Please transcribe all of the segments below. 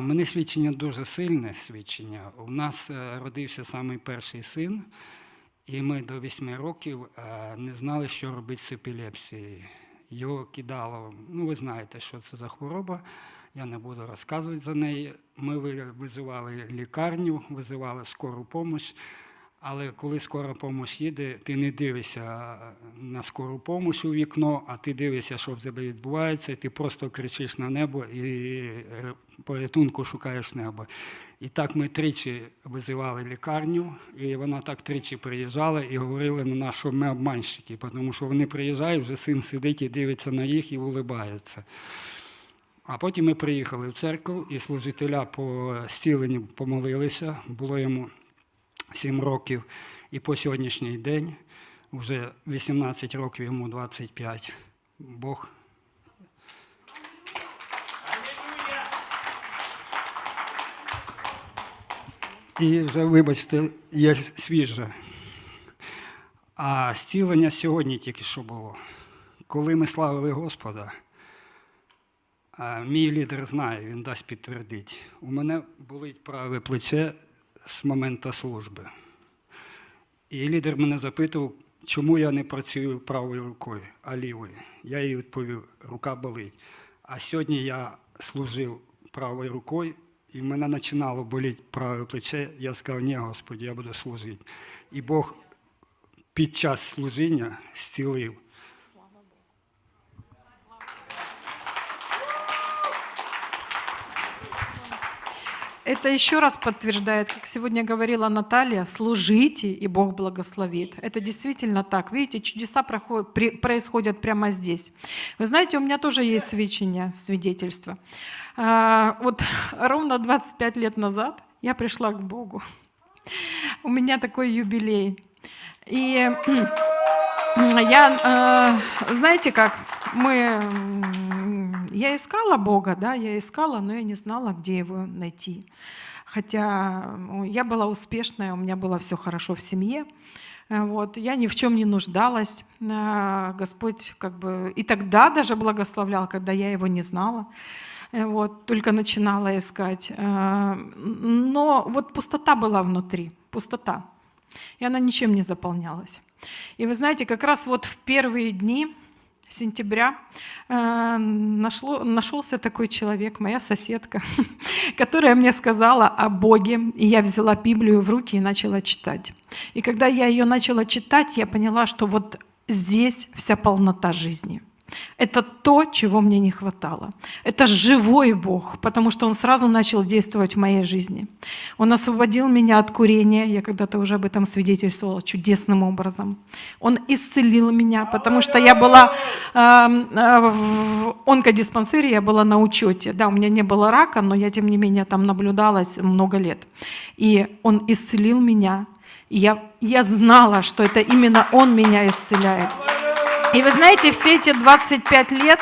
Мене свідчення дуже сильне свідчення. У нас е, родився самий перший син, і ми до вісьми років е, не знали, що робити з епілепсією. Його кидало, ну ви знаєте, що це за хвороба. Я не буду розказувати за неї. Ми ви- визивали лікарню, визивали скору допомогу. Але коли скора допомога їде, ти не дивишся на скору допомогу у вікно, а ти дивишся, що в тебе відбувається, і ти просто кричиш на небо і е, порятунку шукаєш небо. І так ми тричі визивали лікарню, і вона так тричі приїжджала і говорили на нас, що ми обманщики, тому що вони приїжджають, вже син сидить і дивиться на їх і улибається. А потім ми приїхали в церкву, і служителя по стіленню помолилися, було йому 7 років. І по сьогоднішній день, вже 18 років, йому 25, Бог І вже, вибачте, є свіже. А зцілення сьогодні тільки що було. Коли ми славили Господа, мій лідер знає, він дасть підтвердити. У мене болить праве плече з моменту служби. І лідер мене запитував, чому я не працюю правою рукою, а лівою. Я їй відповів, рука болить. А сьогодні я служив правою рукою, і в мене починало боліти праве плече. Я сказав, ні, Господи, я буду служити. І Бог під час служіння зцілив. Это еще раз подтверждает, как сегодня говорила Наталья, служите, и Бог благословит. Это действительно так. Видите, чудеса проходят, при- происходят прямо здесь. Вы знаете, у меня тоже есть свидетельство. свидетельство. А, Вот ровно 25 лет назад я пришла к Богу. У меня такой юбилей. И я, э, знаете как, мы, я искала Бога, да, я искала, но я не знала, где его найти. Хотя я была успешная, у меня было все хорошо в семье. Э, Вот, я ни в чем не нуждалась. А, Господь как бы и тогда даже благословлял, когда я его не знала. Э, Вот, только начинала искать. А, Но вот пустота была внутри, пустота. И она ничем не заполнялась. И вы знаете, как раз вот в первые дни сентября э, нашло, нашелся такой человек, моя соседка, которая мне сказала о Боге, и я взяла Библию в руки и начала читать. И когда я ее начала читать, я поняла, что вот здесь вся полнота жизни. Это то, чего мне не хватало. Это живой Бог, потому что Он сразу начал действовать в моей жизни. Он освободил меня от курения, я когда-то уже об этом свидетельствовала чудесным образом. Он исцелил меня, потому что я была э, э, в онкодиспансере, я была на учете. Да, у меня не было рака, но я, тем не менее, там наблюдалась много лет. И Он исцелил меня. И я, я знала, что это именно Он меня исцеляет. И вы знаете, все эти 25 лет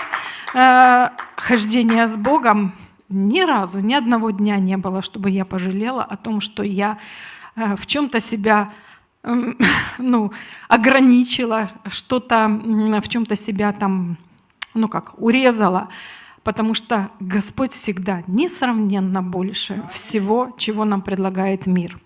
э, хождения с Богом ни разу, ни одного дня не было, чтобы я пожалела о том, что я э, в чем-то себя м, ну, ограничила, что-то м, в чем-то себя там, ну как, урезала. Потому что Господь всегда несравненно больше всего, чего нам предлагает мир.